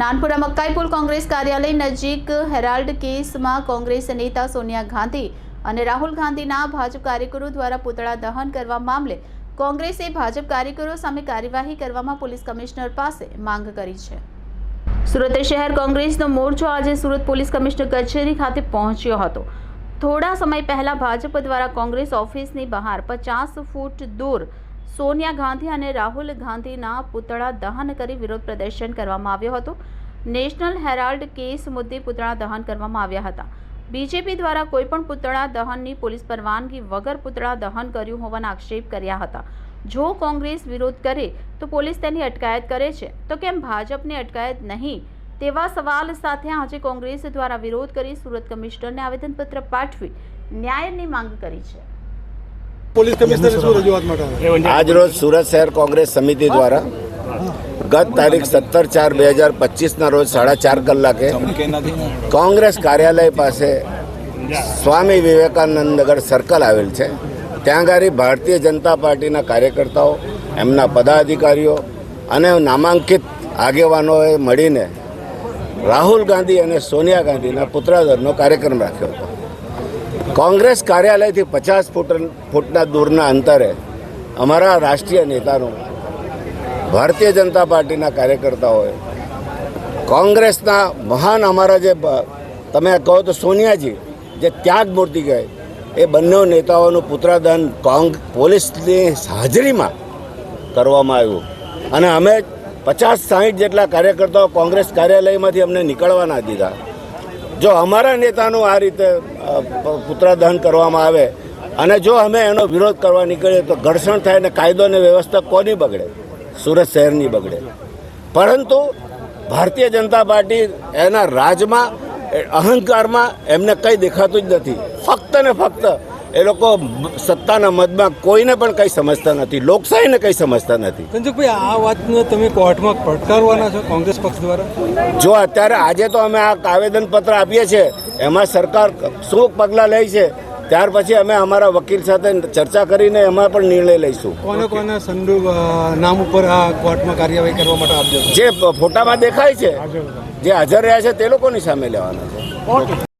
નાનપુરા મક્કાઈપુલ કોંગ્રેસ કાર્યાલય નજીક હેરાલ્ડ કેસમાં કોંગ્રેસ નેતા સોનિયા ગાંધી અને રાહુલ ગાંધીના ભાજપ કાર્યકરો દ્વારા પૂતળા દહન કરવા મામલે કોંગ્રેસે ભાજપ કાર્યકરો સામે કાર્યવાહી કરવામાં પોલીસ કમિશનર પાસે માંગ કરી છે. સુરત શહેર કોંગ્રેસનો મોરચો આજે સુરત પોલીસ કમિશનર કચેરી ખાતે પહોંચ્યો હતો. થોડા સમય પહેલા ભાજપ દ્વારા કોંગ્રેસ ઓફિસની બહાર પચાસ ફૂટ દૂર સોનિયા ગાંધી અને રાહુલ ગાંધીના પુતળા દહન કરી વિરોધ પ્રદર્શન કરવામાં આવ્યો હતો. નેશનલ હેરાલ્ડ કેસ મુદ્દે પુતળા દહન કરવામાં આવ્યા હતા. બીજેપી દ્વારા કોઈપણ પુતળા દહનની પોલીસ પરવાનગી વગર પુતળા દહન કર્યું હોવાના આક્ષેપ કર્યા હતા. જો કોંગ્રેસ વિરોધ કરે તો પોલીસ તેની અટકાયત કરે છે. તો કેમ ભાજપની અટકાયત નહીં? તેવા સવાલ સાથે આજે કોંગ્રેસ દ્વારા વિરોધ કરી સુરત કમિશનરને આવેદનપત્ર પાઠવી ન્યાયની માંગ કરી છે. પોલીસ કમિશનર શું રજૂઆત માટે આજ રોજ સુરત શહેર કોંગ્રેસ સમિતિ દ્વારા ગત તારીખ સત્તર ચાર બે હજાર પચીસના રોજ સાડા ચાર કલાકે કોંગ્રેસ કાર્યાલય પાસે સ્વામી વિવેકાનંદ નગર સર્કલ આવેલ છે. ત્યાં ગાડી ભારતીય જનતા પાર્ટીના કાર્યકર્તાઓ એમના પદાધિકારીઓ અને નામાંકિત આગેવાનોએ મળીને રાહુલ ગાંધી અને સોનિયા ગાંધીના પુત્રાદરનો કાર્યક્રમ રાખ્યો હતો. કોંગ્રેસ કાર્યાલયથી પચાસ ફૂટ ફૂટના દૂરના અંતરે અમારા રાષ્ટ્રીય નેતાનું, ભારતીય જનતા પાર્ટીના કાર્યકર્તાઓએ, કોંગ્રેસના મહાન અમારા જે તમે કહો તો સોનિયાજી, જે ત્યાગ મૂર્તિ ગઈ, એ બંને નેતાઓનું પુત્રદાન કોંગ, પોલીસની હાજરીમાં કરવામાં આવ્યું. અને અમે પચાસ સાહીઠ જેટલા કાર્યકર્તાઓ કોંગ્રેસ કાર્યાલયમાંથી અમને નીકળવા ના દીધા. જો અમારા નેતાનું આ રીતે પુત્રદહન કરવામાં આવે અને જો અમે એનો વિરોધ કરવા નીકળીએ તો ઘર્ષણ થાય ને કાયદો અને વ્યવસ્થા કોની બગડે? સુરત શહેરની બગડે. પરંતુ ભારતીય જનતા પાર્ટી એના રાજમાં અહંકારમાં એમને કંઈ દેખાતું જ નથી. ફક્ત ને ફક્ત એ લોકો સત્તાના મદમાં કોઈને પણ કંઈ સમજતા નથી. લોકશાહીને કંઈ સમજતા નથી. સંજુકભાઈ આ વાતને તમે કોર્ટમાં પડકારવાના છો કોંગ્રેસ પક્ષ દ્વારા? જો અત્યારે આજે તો અમે આ આવેદનપત્ર આપીએ છીએ એમાં સરકાર શું પગલાં લે છે ત્યાર પછી અમે અમારા વકીલ સાથે ચર્ચા કરીને એમાં પણ નિર્ણય લઈશું. કોને કોને સંડુ નામ ઉપર આ કોર્ટમાં કાર્યવાહી કરવા માટે આપજો. જે ફોટામાં દેખાય છે જે હાજર રહ્યા છે તે લોકોની સામે લેવાના છે.